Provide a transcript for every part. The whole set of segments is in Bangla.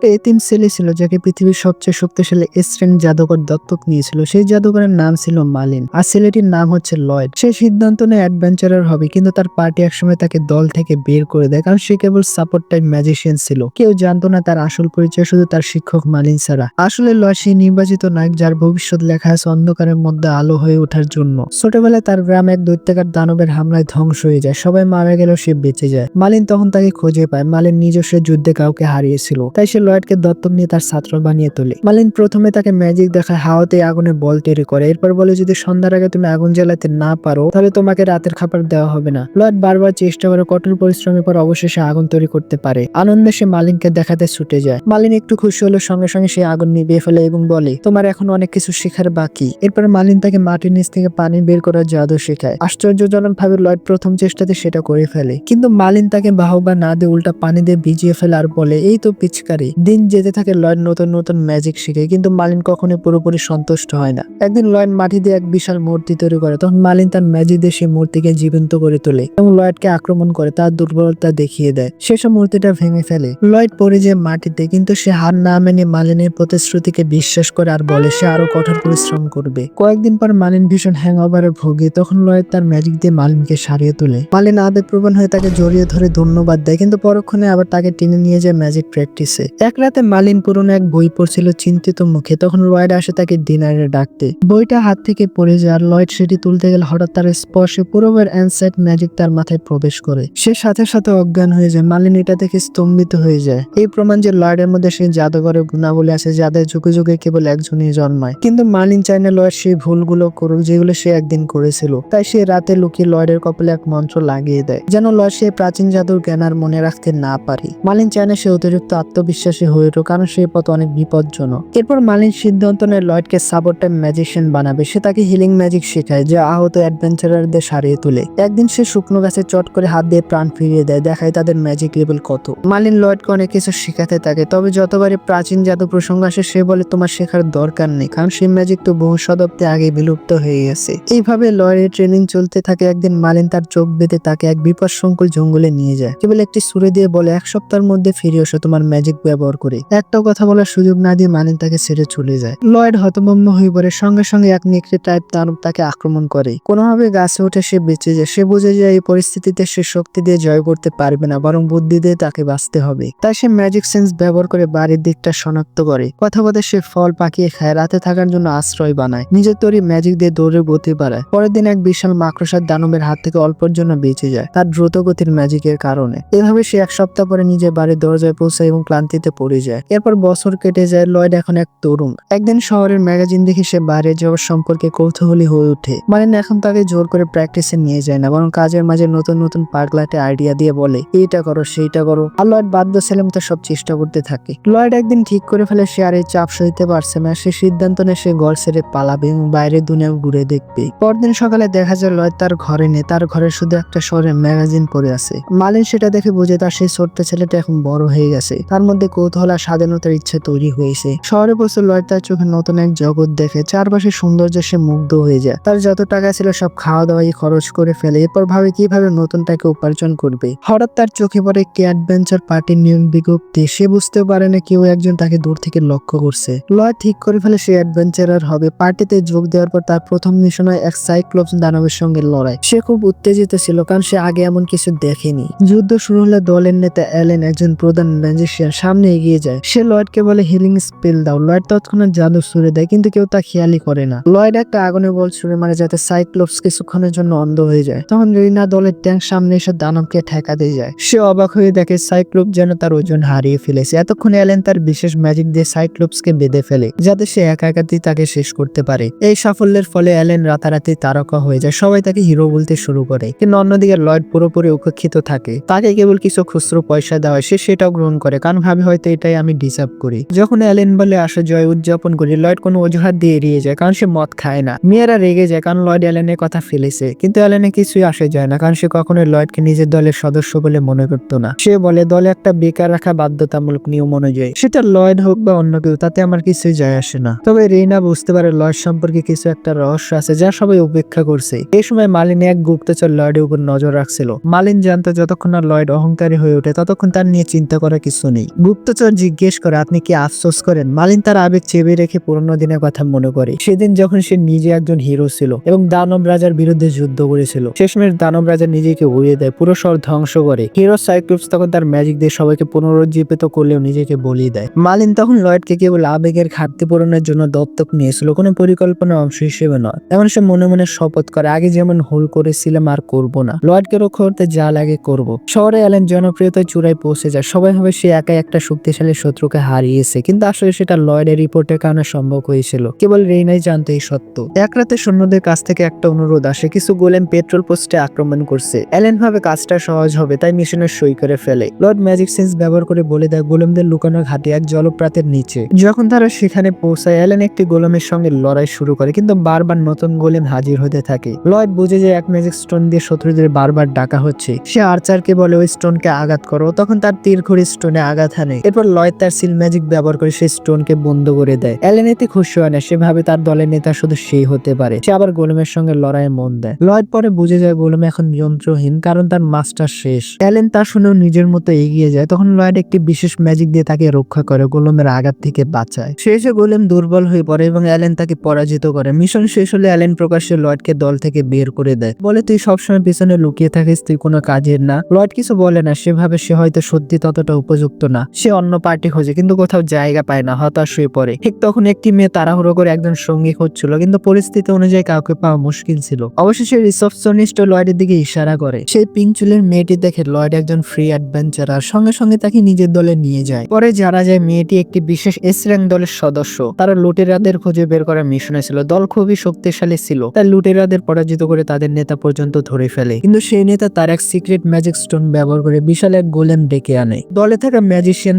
একটা এতিম ছেলে ছিল, যাকে পৃথিবীর সবচেয়ে শক্তিশালী শ্রেণি জাদুকর দত্তক নিয়েছিল। সেই জাদুকরের নাম ছিল মালিন আর ছেলেটির নাম হচ্ছে লয়েড। সে সিদ্ধান্ত নেয় অ্যাডভেঞ্চারার হবে, কিন্তু তার পার্টি একসময় তাকে দল থেকে বের করে দেয়, কারণ সে কেবল সাপোর্ট টাইম ম্যাজিশিয়ান ছিল। কেউ জানতো না তার আসল পরিচয়, শুধু তার শিক্ষক মালিন ছাড়া। আসলে লয়েড সেই নির্বাচিত নায়ক যার ভবিষ্যৎ লেখা আছে অন্ধকারের মধ্যে আলো হয়ে ওঠার জন্য। ছোটবেলায় তার গ্রাম এক দৈত্যাকার দানবের হামলায় ধ্বংস হয়ে যায়, সবাই মারা গেলেও সে বেঁচে যায়। মালিন তখন তাকে খুঁজে পায়, মালিন নিজস্ব যুদ্ধে কাউকে হারিয়েছিল, তাই সে লয়েডকে দত্তক নিয়ে তার ছাত্র বানিয়ে তোলে। মালিন প্রথমে তাকে ম্যাজিক দেখায় হাওয়াতে আগুনে বল তৈরি করে। এরপর বলে, যদি সন্ধ্যার আগে তুমি আগুন জ্বালাতে না পারো, তাহলে তোমাকে রাতের খাবার দেওয়া হবে না। লয়েড বারবার চেষ্টা করে কঠোর পরিশ্রমের পর অবশেষে আগুন তৈরি করতে পারে। আনন্দে সে মালিনকে দেখাতে ছুটে যায়। মালিন একটু খুশি হলো, সঙ্গে সঙ্গে সে আগুন নিভিয়ে ফেলে এবং বলে, তোমার এখন অনেক কিছু শেখার বাকি। এরপর মালিন তাকে মাটির নিচ থেকে পানি বের করার জাদু শেখায়। আশ্চর্যজনক ভাবে লয়েড প্রথম চেষ্টাতে সেটা করে ফেলে। কিন্তু মালিন তাকে বাহবা না দিয়ে উল্টা পানি দিয়ে ভিজিয়ে ফেলে আর বলে, এই তো পিচকারি দিন যেতে থাকে লয়েড নতুন নতুন ম্যাজিক শিখে, কিন্তু মালিন কখনোই পুরোপুরি সন্তুষ্ট হয় না। একদিন লয়েড মাটি দিয়ে এক বিশাল মূর্তি তৈরি করে, তখন মালিন তার ম্যাজিক দিয়ে সেই মূর্তিকে জীবন্ত করে তোলে এবং লয়েডকে আক্রমণ করে তার দুর্বলতা দেখিয়ে দেয়। সেসব মূর্তিটা ভেঙে ফেলে। লয়েড পড়ে যায় মাটিতে, কিন্তু সে হার না মেনে মালিনের প্রতিশ্রুতিকে বিশ্বাস করে আর বলে সে আরও কঠোর পরিশ্রম করবে। কয়েকদিন পর মালিন ভীষণ হ্যাং ওভারে ভোগে, তখন লয়েড তার ম্যাজিক দিয়ে মালিনকে সারিয়ে তোলে। মালিন আবেগপ্রবণ হয়ে তাকে জড়িয়ে ধরে ধন্যবাদ দেয়, কিন্তু পরক্ষণে আবার তাকে টেনে নিয়ে যায় ম্যাজিক প্র্যাকটিসে এক রাতে মালিন পুরনো এক বই পড়ছিল চিন্তিত মুখে। তখন লয়েড আসে তাকে ডিনারে ডাকতে। বইটা হাত থেকে পড়ে যায় আর লয়েড সেটি তুলতে গেলে হঠাৎ তার স্পর্শে পুরোবার অ্যানসাইট ম্যাজিক তার মাথায় প্রবেশ করে। সে সাথে সাথে অজ্ঞান হয়ে যায়। মালিন এটা দেখে স্তম্ভিত হয়ে যায়। এই প্রমাণ যে লয়েডের মধ্যে সেই জাদুঘরের গুণাবলী আছে যাদের যুগে যুগে কেবল একজনই জন্মায়। কিন্তু মালিন চায় না লয়েড সেই ভুলগুলো করুক যেগুলো সে একদিন করেছিল। তাই সে রাতে লুকিয়ে লয়েডের কপালে এক মন্ত্র লাগিয়ে দেয়, যেন লয়েড সেই প্রাচীন জাদুর জ্ঞান আর মনে রাখতে না পারে। মালিন চায় না সে অতিরিক্ত আত্মবিশ্বাসী হয়ে উঠুক, কারণ সেই পথ অনেক বিপজ্জনক। এরপর মালিন সিদ্ধান্ত নেয়, লয়েডকে সাপোর্ট টাইম ম্যাজিশিয়ান বানাবে। সে তাকে হিলিং ম্যাজিক শেখায়, যা আহত অ্যাডভেঞ্চারারদের সারিয়ে তোলে। একদিন সে শুকনো গাছে চট করে হাত দিয়ে প্রাণ ফিরিয়ে দেয়, দেখায় তাদের ম্যাজিক লেভেল কত। মালিন লয়েডকে অনেক কিছু শেখাতে থাকে, তবে যতবারই প্রাচীন জাদু প্রসঙ্গ আসে, সে বলে, তোমার শেখার দরকার নেই, কারণ সেই ম্যাজিক তো বহু শতাব্দী আগে বিলুপ্ত হয়ে গেছে। এইভাবে লয়েডের ট্রেনিং চলতে থাকে, একদিন মালিন তার চোখ বেঁধে তাকে এক বিপদ সংকুল জঙ্গলে নিয়ে যায়। কেবল একটি সুরে দিয়ে বলে, এক সপ্তাহের মধ্যে ফিরে এসো, তোমার ম্যাজিক ব্যবহার করে। একটাও কথা বলার সুযোগ না দিয়ে মালিন তাকে ছেড়ে চলে যায়। লয়েড হতভম্ব হয়ে পড়ে, সঙ্গে সঙ্গে এক নেকড়ে টাইপ দানব তাকে আক্রমণ করে। কোনোভাবে গাছে উঠে সে বেঁচে যায়। সে বুঝে যায় এই পরিস্থিতিতে সে শক্তি দিয়ে জয় করতে পারবে না, বরং বুদ্ধি দিয়ে তাকে বাঁচতে হবে। তাই সে ম্যাজিক সেন্স ব্যবহার করে বাড়ির দিকটা শনাক্ত করে। কথা কথা সে ফল পাকিয়ে খায়, রাতে থাকার জন্য আশ্রয় বানায়। নিজের তৈরি ম্যাজিক দিয়ে দৌড়ে গতি বাড়ায়। পরের দিন এক বিশাল মাকড়সার দানবের হাত থেকে অল্পের জন্য বেঁচে যায়, তার দ্রুত গতির ম্যাজিকের কারণে। এভাবে সে এক সপ্তাহ পরে নিজের বাড়ির দরজায় পৌঁছায় এবং ক্লান্তিতে পড়ে যায়। এরপর বছর কেটে যায় লয়েড এখন এক তরুণ। একদিন শহরের ম্যাগাজিন দেখে সে বাইরে যাওয়ার সম্পর্কে কৌতূহলী হয়ে ওঠে। মানে এখন তাকে জোর করে প্র্যাকটিসে নিয়ে যায় না, বরং কাজের মাঝে নতুন নতুন পাগলাটে আইডিয়া দিয়ে বলে, এইটা করো, সেইটা করো। আর লয়েড বাধ্য ছেলে মতো সব চেষ্টা করতে থাকে। লয়েড একদিন ঠিক করে ফেলে সে আর এই চাপ সইতে পারছে না, সে সিদ্ধান্ত নেয় সে ঘর ছেড়ে পালাবে এবং বাইরে দুনিয়া ঘুরে দেখবে। পরদিন সকালে দেখা যায় লয়েড তার ঘরে নেই, তার ঘরে শুধু একটা শহরের ম্যাগাজিন পড়ে আছে। মালিন সেটা দেখে বুঝে তার সেই ছোট্ট ছেলেটা এখন বড় হয়ে গেছে। তার মধ্যে কৌতূহল আর স্বাধীনতার ইচ্ছে তৈরি হয়েছে। শহরে বসে লয়েড তার চোখে নতুন এক জগৎ দেখে চারপাশে সৌন্দর্য সে মুগ্ধ হয়ে যায়। তার যত টাকা ছিল সব খাওয়া দাওয়াই খরচ করে ফেলে। এরপর ভাবে কীভাবে নতুন টাকা উপার্জন করবে? হঠাৎ তার চোখে পড়ে একটি অ্যাডভেঞ্চার পার্টির নিয়ম বিজ্ঞপ্তি। সে বুঝতে পারে না কেউ একজন তাকে দূর থেকে লক্ষ্য করছে। লয় ঠিক করে ফেলে সে অ্যাডভেঞ্চারার হবে। পার্টিতে যোগ দেওয়ার পর তার প্রথম মিশন হয় এক সাইক্লোপস দানবের সঙ্গে লড়াই। সে খুব উত্তেজিত ছিল কারণ সে আগে এমন কিছু দেখেনি। যুদ্ধ শুরু হলে দলের নেতা অ্যালেন একজন প্রধান ম্যাজিশিয়ান। সামনে এগিয়ে যায়। সে লয়েডকে বলে হিলিং স্পেল দাও। লয়েড তৎক্ষণাৎ জাদু ছুড়ে দেয়, কিন্তু কেউ তা খেয়ালই করে না। লয়েড একটা আগুনের বল ছুড়ে মারে যাতে সাইক্লোপস কিছুক্ষণের জন্য অন্ধ হয়ে যায়। তখন রিনা দলের ট্যাঙ্ক সামনে এসে দানবকে ঠেকাতে যায়। সে অবাক হয়ে দেখে সাইক্লোপ যেন তার ওজন হারিয়ে ফেলেছে। এতক্ষণ অ্যালেন তার বিশেষ ম্যাজিক দিয়ে সাইক্লোপসকে বেঁধে ফেলে, যাতে সে একা একাতেই তাকে শেষ করতে পারে। এই সাফল্যের ফলে অ্যালেন রাতারাতি তারকা হয়ে যায়। সবাই তাকে হিরো বলতে শুরু করে। কিন্তু অন্যদিকে লয়েড পুরোপুরি উপেক্ষিত থাকে। তাকে কেবল কিছু খুচরো পয়সা দেওয়া হয় সে সেটাও গ্রহণ করে। কারণ ভাবে হয়তো এটাই আমি ডিজার্ভ করি। যখন অ্যালেন বলে আসে, জয় উদযাপন করি, লয়েড কোনো অজুহাত দিয়ে এড়িয়ে যায়, কারণ সে মদ খায় না। মেয়েরা রেগে যায়, কারণ লয়েড অ্যালেনের কথা ফেলেছে। কিন্তু অ্যালেনে কিছুই আসে যায় না, কারণ সে কখনোই লয়েডকে নিজের দলের সদস্য বলে মনে করতো না। সে বলে, দলে একটা বেকার রাখা বাধ্যতামূলক নিয়ম অনুযায়ী। সেটা লয়েড হোক বা অন্য কেউ, তাতে আমার কিছুই যায় আসে না। তবে রেইনা বুঝতে পারে লয়েড সম্পর্কে কিছু একটা রহস্য আছে যা সবাই উপেক্ষা করছে। এই সময় মালিন এক গুপ্তচর লয়েডের উপর নজর রাখছিল। মালিন জানতো যতক্ষণ না লয়েড অহংকারী হয়ে ওঠে, ততক্ষণ তার নিয়ে চিন্তা করার কিছু নেই। গুপ্ত গুপ্তচর জিজ্ঞেস করে, আপনি কি আফসোস করেন? মালিন তার আবেগ চেপে রেখে পুরনো দিনের কথা মনে করে। সেদিন যখন সে নিজে একজন হিরো ছিল এবং দানব রাজার বিরুদ্ধে যুদ্ধ করেছিল, শেষমেশ দানব রাজা নিজেকে উড়িয়ে দেয়, পুরো শহর ধ্বংস করে। হিরো সাইক্লোপস তখন তার ম্যাজিক দিয়ে সবাইকে পুনরুজ্জীবিত করলেও নিজেকে বলিয়ে দেয়। মালিন তখন লয়েডকে কেবল আবেগের ঘাটতি পূরণের জন্য দত্তক নিয়েছিল, কোনো পরিকল্পনার অংশ হিসেবে নয়। এমন সে মনে মনে শপথ করে, আগে যেমন ভুল করেছিলাম, আর করব না। লয়েডকে রক্ষা করতে যা লাগে করব। শহরে অ্যালেন জনপ্রিয়তার চূড়ায় পৌঁছে যায়। সবাই ভাবে সে একাই একটা শক্তিশালী শত্রুকে হারিয়েছে, কিন্তু আসলে সেটা লয়েডের রিপোর্টের কারণে সম্ভব হয়েছিল। কেবল রেইনাই জানতে এই সত্য। এক রাতে সৈন্যদের কাছ থেকে একটা অনুরোধ আসে, কিছু গোলেম পেট্রোল পোস্টে আক্রমণ করছে। অ্যালেন ভাবে কাজটা সহজ হবে, তাই মিশনের সই করে ফেলে। লর্ড ম্যাজিক সেন্স ব্যবহার করে বলে দেয়, গোলেমদের লুকানো ঘাটে এক জলপ্রাতের নিচে। যখন তারা সেখানে পৌঁছায়, অ্যালেন একটি গোলেমের সঙ্গে লড়াই শুরু করে, কিন্তু বারবার নতুন গোলেম হাজির হতে থাকে। লয়েড বুঝে যে এক ম্যাজিক স্টোন দিয়ে শত্রুদের বারবার ডাকা হচ্ছে। সে আর্চারকে বলে, ওই স্টোনকে আঘাত করো। তখন তার তীর ঘড়ি স্টোনে আঘাত হানে। এরপর লয়েড তার সিল ম্যাজিক ব্যবহার করে সেই স্টোনকে বন্ধ করে দেয়। অ্যালেন এতে খুশি হয় না সে ভাবে তার দলের নেতা শুধু সেই হতে পারে। সে আবার গোলেমের সঙ্গে লড়াইয়ে মন দেয়। লয়েড পরে বুঝে যায় গোলেম এখন যন্ত্রহীন, কারণ তার মাস্টার শেষ। অ্যালেন তা শুনেও নিজের মতো এগিয়ে যায়, তখন লয়েড একটি বিশেষ ম্যাজিক দিয়ে তাকে রক্ষা করে, গোলেমের আঘাত থেকে বাঁচায়। শেষে গোলেম দুর্বল হয়ে পড়ে এবং অ্যালেন তাকে পরাজিত করে। মিশন শেষ হলে অ্যালেন প্রকাশ্যে লয়েডকে দল থেকে বের করে দেয়। বলে, তুই সবসময় পিছনে লুকিয়ে থাকিস, তুই কোনো কাজের না। লয়েড কিছু বলে না, সেভাবে সে হয়তো সত্যি ততটা উপযুক্ত না। সে অন্য পার্টি খোঁজে, কিন্তু কোথাও জায়গা পায় না, হতাশ হয়ে পড়ে। ঠিক তখন একটি মেয়ে তাড়াহুড়ো করে একজন সঙ্গী খুঁজছিল, কিন্তু পরিস্থিতি অনুযায়ী কাউকে পাওয়া মুশকিল ছিল। অবশেষে রিসেপশনিস্ট লয়েডের দিকে ইশারা করে। সেই পিঙ্ক চুলের মেয়েটি দেখে লয়েড একজন ফ্রি অ্যাডভেঞ্চারার সঙ্গে সঙ্গে তাকে নিজের দলে নিয়ে যায়। পরে জানা যায় মেয়েটি একটি বিশেষ এস র্যাঙ্ক দলের সদস্য। তারা লুটেরাদের খুঁজে বের করার মিশনে ছিল। দল খুবই শক্তিশালী ছিল। তাই লুটেরাদের পরাজিত করে তাদের নেতা পর্যন্ত ধরে ফেলে। কিন্তু সেই নেতা তার এক সিক্রেট ম্যাজিক স্টোন ব্যবহার করে বিশাল এক গোলেম ডেকে আনে। দলে থাকা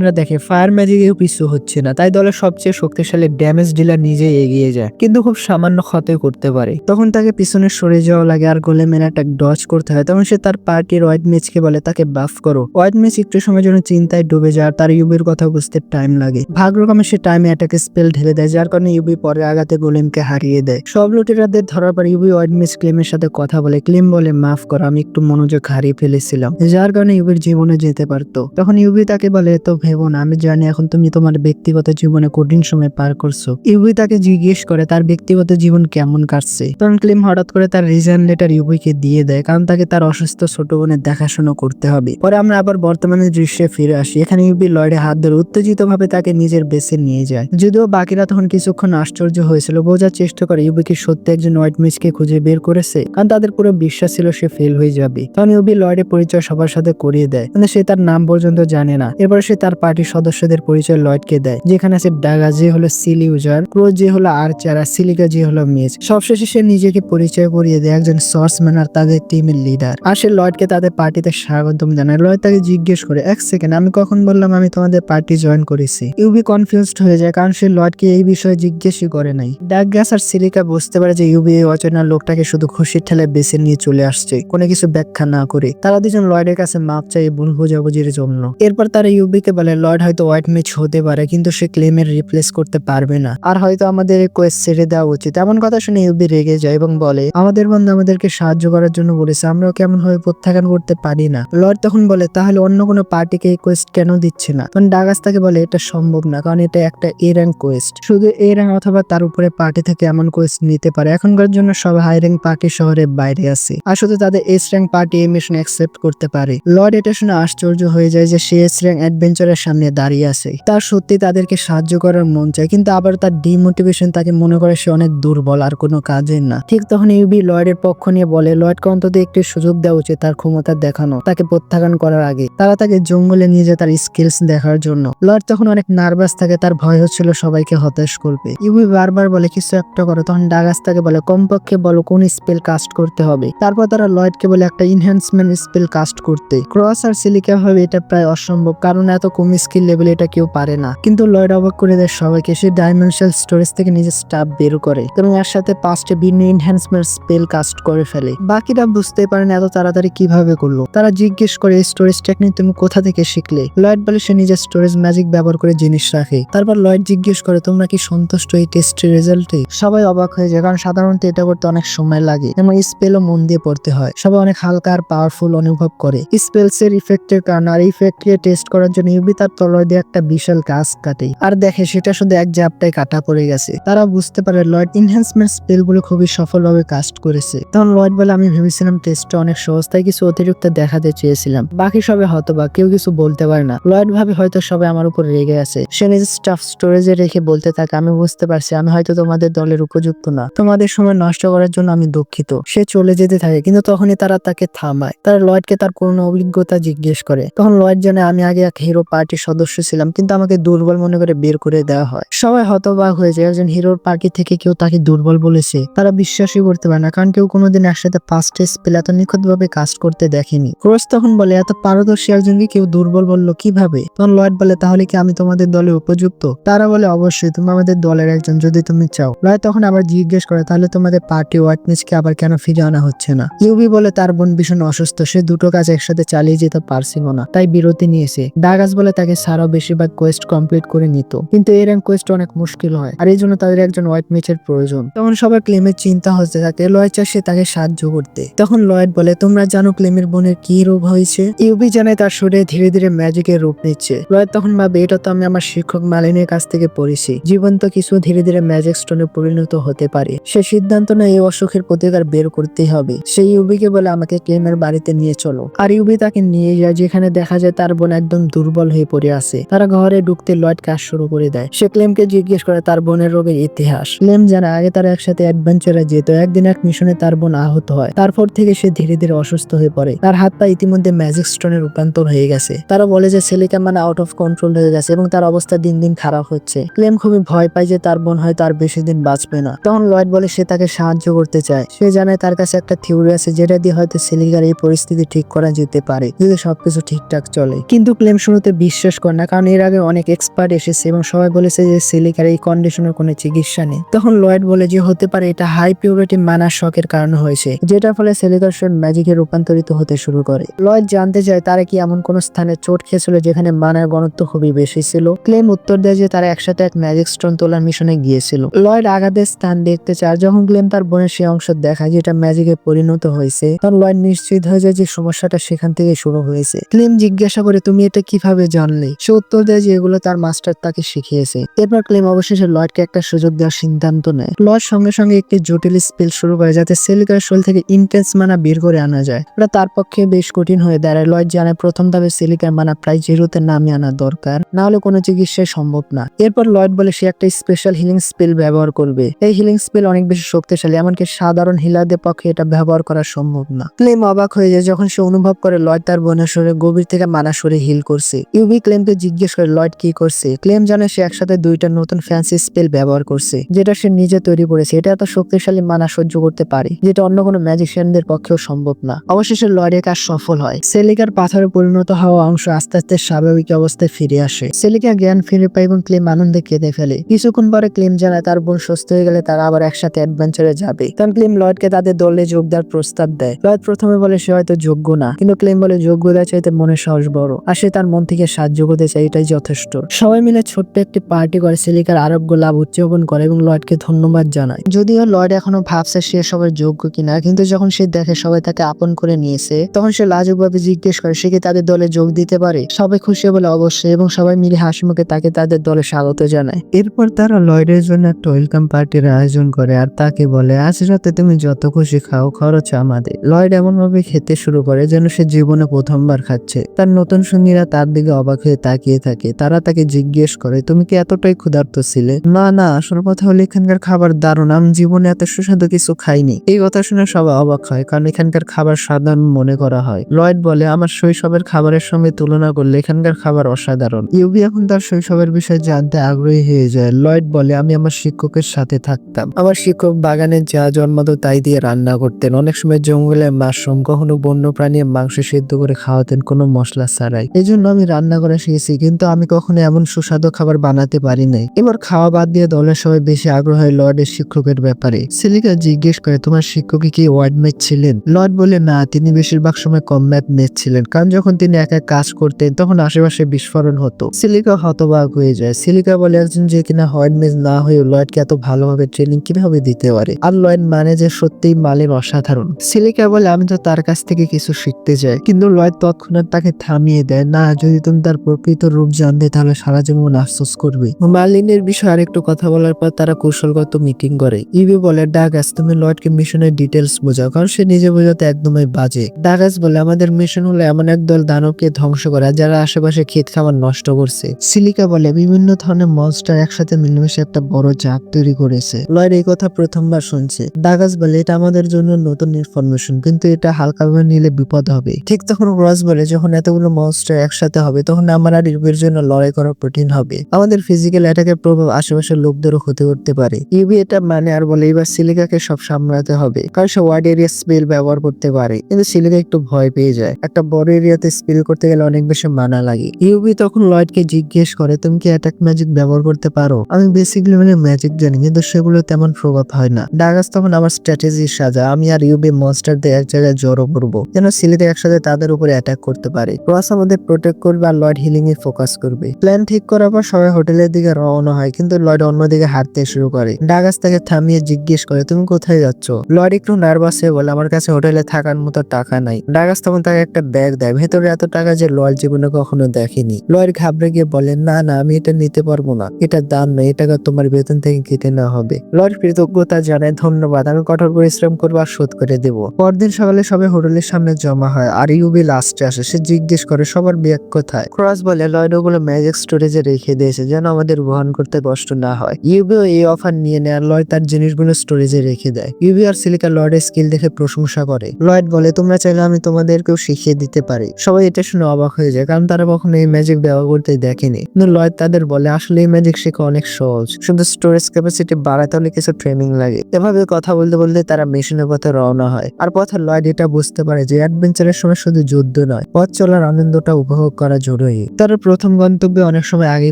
ম্যাজিশিয়ানরা দেখে ফায়ার ম্যাজিকেও পিছু হচ্ছে না, তাই দলের সবচেয়ে শক্তিশালী ড্যামেজ ডিলার নিজেই এগিয়ে যায়, কিন্তু খুব সামান্য ক্ষতি করতে পারে। তখন তাকে পিছনে সরে যাওয়া লাগে আর গোলেমের একটা ডচ করতে হয়, তখন সে তার পার্টির হোয়াইট মেজকে বলে, তাকে বাফ করো। হোয়াইট মেজ একটু সময়ের জন্য চিন্তায় ডুবে যায় আর তার ইউবির কথা বুঝতে টাইম লাগে। ভাগ্যক্রমে সে টাইমে অ্যাটাকে স্পেল ঢেলে দেয়, যার কারণে ইউবি পরে আগাতে গোলেমকে হারিয়ে দেয়। সব লুটেরাদের ধরার পর ইউবি হোয়াইট মেজ ক্লেমের সাথে কথা বলে ক্লেম বলে, মাফ করো, আমি একটু মনোযোগ হারিয়ে ফেলেছিলাম। যার কারণে ইউবির জীবনে যেতে পারতো। তখন ইউবি তাকে বলে, তো ভেবো না। আমি জানি এখন তুমি তোমার ব্যক্তিগত জীবনে কঠিন সময় পার করছ। ইউবি তাকে জিজ্ঞেস করে, তার ব্যক্তিগত জীবন কেমন কাটছে? তখন ক্লেম হঠাৎ করে তার রিজাইন লেটার ইউবিকে দিয়ে দেয়, কারণ তাকে তার অসুস্থ ছোট বোনের দেখাশোনা করতে হবে। পরে আমরা আবার বর্তমানে দৃশ্যে ফিরে আসি। এখানে ইউবি লর্ডে হাত ধরে উত্তেজিত ভাবে তাকে নিজের বেসে নিয়ে যায়। যদিও বাকিরা তখন কিছুক্ষণ আশ্চর্য হয়েছিল। বোঝার চেষ্টা করে ইউবি কি সত্যি একজন হোয়াইট মিসকে খুঁজে বের করেছে? কারণ তাদের পুরো বিশ্বাস ছিল সে ফেল হয়ে যাবে। তখন ইউবি লর্ডে পরিচয় সবার সাথে করিয়ে দেয়। কিন্তু সে তার নাম পর্যন্ত জানে না। এরপর সে তার পার্টির সদস্যদের পরিচয় লয়েডকে দেয়, যেখানে আছে ডাগা যে হলো সিল ইউজার ক্রোজ যে হলো আর্চার আর সিলিকা যে হলো মেজ। সবশেষে সে নিজেকে পরিচয় করিয়ে দেয় একজন সর্সম্যান আর তাদের টিমের লিডার। আর সে লয়েডকে তাদের পার্টিতে স্বাগতম জানায়। লয়েড তাকে জিজ্ঞেস করে, এক সেকেন্ড, আমি কখন বললাম আমি তোমাদের পার্টি জয়েন করেছি? ইউবি কনফিউজড হয়ে যায়, কারণ সে লয়েডকে এই বিষয়ে জিজ্ঞেসই করে নাই। ডাকগ্যাস আর সিলিকা বুঝতে পারে যে ইউবি এই অচেনা লোকটাকে শুধু খুশির ঠেলে বেছে নিয়ে চলে আসছে, কোনো কিছু ব্যাখ্যা না করে। তারা দুজন লয়েডের কাছে মাপ চাই ভুল বোঝাবুঝির জন্য। এরপর তারা ইউবিকে বলে লয়েড হয়তো হোয়াইট ম্যাচ হতে পারে, কিন্তু সে ক্লেমের রিপ্লেস করতে পারবে না। আর হয়তো আমাদের কোয়েস্ট ছেড়ে দেওয়া উচিত। এমন কথা শুনে ইউবি রেগে যায় এবং বলে, আমাদের বন্ধু আমাদেরকে সাহায্য করার জন্য বলেছে, আমরাও কেমন ভাবে প্রত্যাখ্যান করতে পারি না। লর্ড তখন বলে, তাহলে অন্য কোনো পার্টিকে এই কোয়েস্ট কেন দিচ্ছে না? তখন ডাগাস তাকে বলে, এটা সম্ভব না, কারণ এটা একটা এ র্যাঙ্ক কোয়েস্ট শুধু এ র্যাঙ্ক অথবা তার উপরে পার্টি থেকে এমন কোয়েস্ট নিতে পারে। এখনকার জন্য সব হাই র্যাঙ্ক পার্টি শহরের বাইরে আছে। আর শুধু তাদের এস র্যাঙ্ক পার্টি এই মিশন অ্যাকসেপ্ট করতে পারে। লর্ড এটা শুনে আশ্চর্য হয়ে যায় যে সে এস র্যাঙ্ক অ্যাডভেঞ্চারের সামনে দাঁড়িয়ে আছে। তার সত্যি তাদেরকে সাহায্য করার মন চায়, কিন্তু আবার তার ডিমোটিভেশন তাকে মনে করে সে অনেক দুর্বল, আর কোনো কাজের না। ঠিক তখন ইউবি লয়েডের পক্ষ নিয়ে বলে লয়েডকে অন্তত একটি সুযোগ দেওয়া উচিত তার ক্ষমতা দেখানো, তাকে প্রত্যাখ্যান করার আগে। তারা তাকে জঙ্গলে নিয়ে যায় তার স্কিলস দেখার জন্য। লয়েড তখন অনেক নার্ভাস থাকে, তার ভয় হচ্ছিল সবাইকে হতাশ করবে। ইউবি বারবার বলে, কিছু একটা করো। তখন ডাগাস তাকে বলে, কমপক্ষে বলো কোন স্পেল কাস্ট করতে হবে। তারপর তারা লয়েডকে বলে, একটা ইনহ্যান্সমেন্ট স্পেল কাস্ট করতে। ক্রস আর সিলিকা ভাবে এটা প্রায় অসম্ভব, কারণ এত কম স্কিল লেভেলে এটা কেউ পারে না। কিন্তু লয়েড অবাক করে দেয় সবাইকে, সে ডাইমেনশনাল স্টোরেজ থেকে নিজের স্টাফ বের করে এবং এর সাথে পাঁচটা ভিন্ন এনহ্যান্সমেন্ট স্পেল কাস্ট করে ফেলে। বাকিরা বুঝতে পারে না এত তাড়াতাড়ি কীভাবে করল। তারা জিজ্ঞেস করে, এই স্টোরেজ টেকনিক তুমি কোথা থেকে শিখলে? লয়েড বলে, সে নিজের স্টোরেজ ম্যাজিক ব্যবহার করে জিনিস রাখে। তারপর লয়েড জিজ্ঞেস করে, তোমরা কি সন্তুষ্ট এই টেস্টের রেজাল্টে সবাই অবাক হয়ে যায়, কারণ সাধারণত এটা করতে অনেক সময় লাগে এবং স্পেলও মন দিয়ে পড়তে হয়। সবাই অনেক হালকা আর পাওয়ারফুল অনুভব করে। স্পেলস এর ইফেক্টের কারণে আর ইফেক্টকে টেস্ট করার জন্য ইউবি তার তলয় দিয়ে একটা বিশাল গাছ কাটে। আর দেখে সেটা শুধু এক জাপটায় কাটা পড়ে গেছে। তারা বুঝতে পারে লয়েড ইনহ্যান্সমেন্ট স্পেলগুলো খুবই সফলভাবে কাস্ট করেছে। তখন লয়েড বলে, আমি ভেবেছিলাম টেস্টটা অনেক সহজ, তাই কিছু অতিরিক্ত দেখাতে চেয়েছিলাম। বাকি সবে হয়তো বা কেউ কিছু বলতে পারে না। লয়েড ভাবে, হয়তো সবাই আমার উপর রেগে আছে। সে নিজের স্টাফ স্টোরেজে রেখে বলতে থাকে, আমি বুঝতে পারছি, আমি হয়তো তোমাদের দলের উপযুক্ত না। তোমাদের সময় নষ্ট করার জন্য আমি দুঃখিত। সে চলে যেতে থাকে, কিন্তু তখনই তারা তাকে থামায়। তারা লয়েডকে তার কোনো অভিজ্ঞতা জিজ্ঞেস করে। তখন লয়েড জানে, আমি আগে এক হিরো পার্টির সদস্য ছিলাম, কিন্তু আমাকে দুর্বল মনে করে বের করে দেওয়া হয়। সবাই হতবাক হয়ে যায়, একজন হিরোর পার্টি থেকে কেউ তাকে দুর্বল বলেছে। তারা বিশ্বাসই করতে পারে না, কারণ কেউ কোনোদিন একসাথে পাঁচটা স্পেল এত নিখুঁত ভাবে কাজ করতে দেখেনি। ক্রোস তখন বলে, এত পারদর্শী একজনকে কেউ দুর্বল বলল কীভাবে? তখন লয়েড বলে, তাহলে কি আমি তোমাদের দলে উপযুক্ত? তারা বলে, অবশ্যই, তুমি আমাদের দলের একজন, যদি তুমি চাও। লয়েড তখন আবার জিজ্ঞেস করে, তাহলে তোমাদের পার্টি ওয়াইটনেসকে আবার কেন ফিরে আনা হচ্ছে না? ইউবি বলে, তার বোন ভীষণ অসুস্থ, সে দুটো কাজ একসাথে চালিয়ে যেতে পারছিল না, তাই বিরতি নিয়েছে। ডাগাস বলে তাকে সারাও বেশিরভাগ কোয়েস্ট কমপ্লিট করে নিত। কিন্তু এই র্যাঙ্ক কোয়েস্ট অনেক মুশকিল হয়, আর এই জন্য তাদের একজন হোয়াইট মেচের প্রয়োজন। তখন সবাই ক্লেমের চিন্তা হতে থাকে, লয়েড চাষে তাকে সাহায্য করতে। তখন লয়েড বলে, তোমরা জানো ক্লেমের বোনের কি রোগ হয়েছে? ইউবি জানে তার শরীরে ধীরে ধীরে ম্যাজিকের রূপ নিচ্ছে। লয়েড তখন ভাবে, এটা তো আমি আমার শিক্ষক মালিনের কাছ থেকে পড়েছি। জীবন্ত কিছু ধীরে ধীরে ম্যাজিক স্টোনে পরিণত হতে পারে। সে সিদ্ধান্ত নেয়, এই অসুখের প্রতিকার বের করতেই হবে। সেই ইউবিকে বলে, আমাকে ক্লেমের বাড়িতে নিয়ে চলো। আর ইউবি তাকে নিয়ে যায়, যেখানে দেখা যায়, তার বোন একদম দুর্বল হয়ে পড়ে আছে। তারা ঘরে ঢুকতে লয়েড কাজ শুরু করে দেয়। সে ক্লেমকে জিজ্ঞেস করে তার বোনের রোগের ইতিহাস। ক্লেম জানা আগে তারা একসাথে অ্যাডভেঞ্চারে যেত, একদিন এক মিশনে তার বোন আহত হয়। তারপর থেকে সে ধীরে ধীরে অসুস্থ হয়ে পড়ে। তার হাত পা ইতিমধ্যে ম্যাজিক স্টোনে রূপান্তর হয়ে গেছে। তারা বলে যে সেলিকা মানে আউট অফ কন্ট্রোল হয়ে গেছে এবং তার অবস্থা দিন দিন খারাপ হচ্ছে। ক্লেম খুবই ভয় পায় যে তার বোন হয়তো আর বেশি দিন বাঁচবে না। তখন লয়েড বলে সে তাকে সাহায্য করতে চায়। সে জানায় তার কাছে একটা থিওরি আছে যেটা দিয়ে হয়তো সেলিকার এই পরিস্থিতি ঠিক করা যেতে পারে, যদি সবকিছু ঠিকঠাক চলে। কিন্তু ক্লেম শুরুতে বিশ্বাস করে না, কারণ এর আগে অনেক এক্সপার্ট এসেছে এবং সবাই বলেছে যে সেলিকার এই কন্ডিশনের কোনো চিকিৎসা নেই। তখন লয়েড বলে যে হতে পারে এটা হাই পিউরিটি মানার শখের কারণে হয়েছে, যেটার ফলে সেলিকার শরীর ম্যাজিকে রূপান্তরিত হতে শুরু করে। লয়েড জানতে চায় তারা কি এমন কোন স্থানে চোট খেয়েছিল যেখানে মানার গণত্ব খুবই বেশি ছিল। ক্লেম উত্তর দেয় যে তারা একসাথে এক ম্যাজিক স্টোন তোলার মিশনে গিয়েছিল। লয়েড আঘাতের স্থান দেখতে চায়, যখন ক্লেম তার বোনের সেই অংশ দেখায় যেটা ম্যাজিকে পরিণত হয়েছে, তখন লয়েড নিশ্চিত হয়ে যায় যে সমস্যাটা সেখান থেকে শুরু হয়েছে। ক্লেম জিজ্ঞাসা করে, তুমি এটা কীভাবে জানলে। সে উত্তর দেয় যে এগুলো তার মাস্টার তাকে শিখিয়েছে। এরপর ক্লেম অবশেষে লয়েডকে একটা সুযোগ দেওয়ার সিদ্ধান্ত নেয়। লয়েড সঙ্গে সঙ্গে একটি জটিল স্পেল শুরু করে যাতে সেলিকার শরীর থেকে ইন্টেন্স মানা বের করে আনা যায়। এটা তার পক্ষে বেশ কঠিন হয়ে দাঁড়ায়। লয়েড জানে প্রথম ধাপে সিলিকার মানা প্রায় জিরোতে নামিয়ে আনা দরকার। না হলে কোনো চিকিৎসায় সম্ভব না। এরপর লয়েড বলে সে একটা স্পেশাল হিলিং স্পেল ব্যবহার করবে। এই হিলিং স্পেল অনেক বেশি শক্তিশালী, এমনকি সাধারণ হিলারদের পক্ষে এটা ব্যবহার করা সম্ভব না। ক্লেম অবাক হয়ে যায় যখন সে অনুভব করে লয়েড তার বোনের শরীরে গভীর থেকে মানা সরে হিল করছে। ইউবি ক্লেমকে জিজ্ঞেস করে লয়েড কি করছে? ক্লেম জানে সে একসাথে দুইটা নতুন ফ্যান্সি স্পেল ব্যবহার করছে, যেটা সে নিজে তৈরি করেছে। এটা এত শক্তিশালী মানা সহ্য করতে পারে, যেটা অন্য কোনো ম্যাজিশিয়ানদের পক্ষেও সম্ভব না। অবশেষে লয়েডের কাজ সফল হয়। সেলিকার পাথরে পরিণত হওয়া অংশ আস্তে আস্তে স্বাভাবিক অবস্থায় ফিরে আসে। সেলিকা জ্ঞান ফিরে পায় এবং ক্লেম আনন্দে কেঁদে ফেলে। কিছুক্ষণ পরে ক্লেম জানায় তার বোন সুস্থ হয়ে গেলে তারা আবার একসাথে অ্যাডভেঞ্চারে যাবে। কারণ ক্লেম লয়েডকে তাদের দলে যোগ দেওয়ার প্রস্তাব দেয়। লয়েড প্রথমে বলে, সে হয়তো যোগ্য না। কিন্তু ক্লেম বলে যোগ্যতা চাইতে মনে সাহস বড়। আর সে তার মন থেকে সাহায্য করতে চায় এটাই যথেষ্ট। সবাই মিলে ছোট্ট একটি পার্টি করে সেলিকার আরোগ্য লাভ উদযাপন করে এবং লয়েডকে ধন্যবাদ জানায়। যদিও লয়েড এখনও ভাবছে সে সবার যোগ্য কিনা, কিন্তু যখন সে দেখে সবাই তাকে আপন করে নিয়েছে, তখন সে লাজুকভাবে জিজ্ঞেস করে, সে কি তাদের দলে যোগ দিতে পারে? সবাই খুশি বলে অবশ্যই এবং সবাই মিলে হাসি মুখে তাকে তাদের দলে স্বাগত জানায়। এরপর তারা লয়েডের জন্য একটা ওয়েলকাম পার্টির আয়োজন করে আর তাকে বলে, আজ রাতে তুমি যত খুশি খাও, খরচ আমাদের। লয়েড এমন ভাবে খেতে শুরু করে যেন সে জীবনে প্রথমবার খাচ্ছে। তার নতুন সঙ্গীরা তার দিকে অবাক হয়ে তাকিয়ে থাকে। তারা তাকে জিজ্ঞেস করে, তুমি কি এতটাই ক্ষুধার্ত ছিলে? না না, আসল কথা হলো এখানকার খাবার দারুণ। আমি জীবনে এত সুস্বাদু কিছু খাইনি। এই কথা শুনে সবাই অবাক হয়, কারণ এখানকার খাবার সাধারণ মনে করা হয়। লয়েড বলে, আমার শৈশবের খাবারের সঙ্গে তুলনা করলে এখানকার খাবার অসাধারণ। ইউবি এখন তার শৈশবের বিষয়ে জানতে আগ্রহী হয়ে যায়। লয়েড বলে, আমি আমার শিক্ষকের সাথে থাকতাম। আমার শিক্ষক বাগানে যা জন্মাতো তাই দিয়ে রান্না করতেন। অনেক সময় জঙ্গলে মাশরুম, কখনো বন্য প্রাণীর মাংস সিদ্ধ করে খাওয়াতেন, কোনো মশলা ছাড়াই। এই জন্য আমি রান্না করা শিখেছি কিন্তু আমি কখনো এমন সুস্বাদু খাবার বানাতে পারি নাই। এবার খাওয়া বাদ দিয়ে দলের সবাই বেশি আগ্রহ হয় লর্ডের শিক্ষকের ব্যাপারে। সিলিকা জিজ্ঞেস করে, তোমার শিক্ষক কি ওয়ার্ড ম্যাচ ছিলেন? লর্ড বলে, না, তিনি বেশিরভাগ সময় কমব্যাট ম্যাচ ছিলেন, কারণ যখন তিনি একা কাজ করতেন, তখন আশেপাশে বিস্ফোরণ হতো। সিলিকা হতবাক হয়ে যায়। সিলিকা বলে, একজন যে কিনা হোয়াইট ম্যাচ না হয়ে লয়েডকে এত ভালোভাবে ট্রেনিং কীভাবে দিতে পারে? আর লয়েড মানে যে সত্যিই মালের অসাধারণ। সিলিকা বলে, আমি তো তার কাছ থেকে কিছু শিখতে চাই। কিন্তু লয়েড তৎক্ষণাৎ তাকে থামিয়ে দেয়, না, যদি তুমি তার প্রকৃত রূপ জানতে তাহলে সারা জীবন আফসোস করবে। মার্লিনের বিষয়ে আরেকটু কথা বলার পর তারা কৌশলগত মিটিং করে। ইভি বলে ডাগাস তুমি লর্ডকে মিশনের ডিটেলস বোঝাও, কারণ সে নিজে বোঝাতে একদমই বাজে। ডাগাস বলে, আমাদের মিশন হলো এমন এক দল দানবকে ধ্বংস করা, যারা আশেপাশে ক্ষেত খাবার নষ্ট করছে। সিলিকা বলে, বিভিন্ন ধরনের মনস্টার একসাথে মিলেমিশে একটা বড় জাত তৈরি করেছে। লয়েড এই কথা প্রথমবার শুনছে। ডাগাস বলে, এটা আমাদের জন্য নতুন ইনফরমেশন কিন্তু এটা হালকাভাবে নিলে বিপদ হবে। ঠিক তখন রস বলে, যখন এতগুলো মনস্টার একসাথে হবে তখন আমার আর ইউবির জন্য লড়াই করা কঠিন হবে। আমাদের ফিজিক্যাল অ্যাটাকের প্রভাব আশেপাশের লোকদেরও ক্ষতি করতে পারে। ইউবি এটা মানে আর বলে এবার সিলিকাকে সব সামলাতে হবে। কারণ সে ওয়াইড এরিয়া স্পেল ব্যবহার করতে পারে। কিন্তু সিলিকা একটু ভয় পেয়ে যায়। একটা বড় এরিয়াতে স্পেল করতে গেলে অনেক বেশি মানা লাগে। ইউবি তখন লয়েডকে জিজ্ঞেস করে, তুমি কি অ্যাটাক ম্যাজিক ব্যবহার করতে পারো? আমি বেসিক্যালি মানে ম্যাজিক জানি, কিন্তু সেগুলো তেমন প্রভাব হয় না। ডাগাস তখন আমার স্ট্র্যাটেজি সাজা। আমি আর ইউবি মনস্টারদের এক জায়গায় জড়ো করব। যেন সিলিকা একসাথে তাদের উপরে অ্যাটাক করতে পারে। রস আমাদের প্রোটেক্ট করবে আর লয়েড হিলিং এ ফোকাস করবে। প্ল্যান ঠিক করার পর সবাই হোটেলের দিকে রওনা হয়, কিন্তু লয়েড অন্যদিকে হাঁটতে শুরু করে। ডাগাস তাকে থামিয়ে জিজ্ঞেস করে, তুমি কোথায় যাচ্ছ? লয়েড একটু নার্ভাস হয়ে বলে, আমার কাছে হোটেলে থাকার মতো টাকা নাই। ডাগাস তখন তাকে একটা ব্যাগ দেয়। ভেতরে এত টাকা যে লয়েড জীবনে কখনো দেখেনি। লয়েড ঘাবড়ে গিয়ে বলে, না না, আমি এটা নিতে পারব না। এটা দাম নয় এই টাকা তোমার বেতন থেকে কেটে নেওয়া হবে। লয়েড কৃতজ্ঞতা জানায়, ধন্যবাদ, আমি কঠোর পরিশ্রম করব আর শোধ করে দেবো। পরদিন সকালে সবাই হোটেলের সামনে জমা হয়, আর ইউবি লাস্টে আসে। সে জিজ্ঞেস করে, সবার ব্যাগ কোথায়? ক্রস বলে লয়েড ওগুলো ম্যাজিক স্টোরেজে রেখে দিয়েছে যেন আমাদের বহন করতে কষ্ট না হয়। ইউবিও এই অফার নিয়ে নেয় লয়েড তার জিনিসগুলো স্টোরেজে রেখে দেয়। ইউবি আর সিলিকা লয়েডের স্কিল দেখে প্রশংসা করে। লয়েড বলে, তোমরা চাইলে আমি তোমাদেরকেও শিখিয়ে দিতে পারি। সবাই এটা শুনে অবাক হয়ে যায়, কারণ তারা কখনো এই ম্যাজিক ব্যবহার করতে দেখেনি। কিন্তু লয়েড তাদের বলে, আসলে এই ম্যাজিক শেখা অনেক সহজ। শুধু স্টোরেজ ক্যাপাসিটি বাড়াতে হলে কিছু ট্রেনিং লাগে। এভাবে কথা বলতে বলতে তারা মিশনের পথে রওনা হয়। আর পথে লয়েড এটা বুঝতে পারে যে অ্যাডভেঞ্চারের সময় শুধু যুদ্ধ নয়, পথ চলার আনন্দটা উপভোগ করা জরুরি। তারা প্রথম গন্তব্যে অনেক সময় আগেই